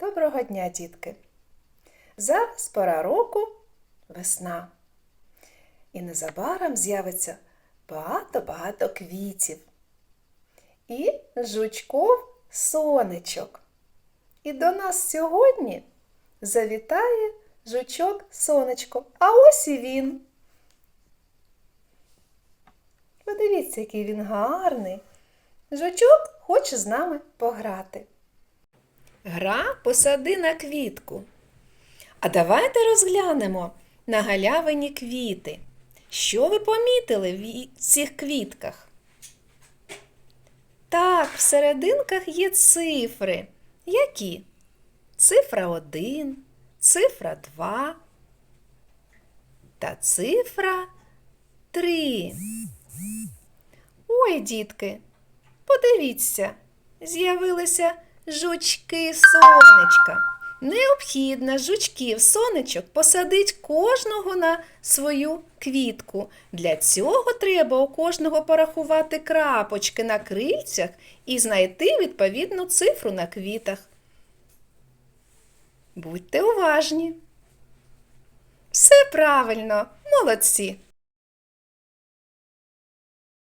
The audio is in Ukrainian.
Доброго дня, дітки! Зараз пора року весна. І незабаром з'явиться багато-багато квітів. І жучков сонечок. І до нас сьогодні завітає жучок сонечко. А ось і він. Подивіться, який він гарний. Жучок хоче з нами пограти. Гра посади на квітку. А давайте розглянемо на галявині квіти. Що ви помітили в цих квітках? Так, в серединках є цифри. Які? Цифра 1, цифра 2 та цифра 3. Ой, дітки, подивіться, з'явилися жучки сонечка. Необхідно жучків сонечок посадить кожного на свою квітку. Для цього треба у кожного порахувати крапочки на крильцях і знайти відповідну цифру на квітах. Будьте уважні. Все правильно, молодці.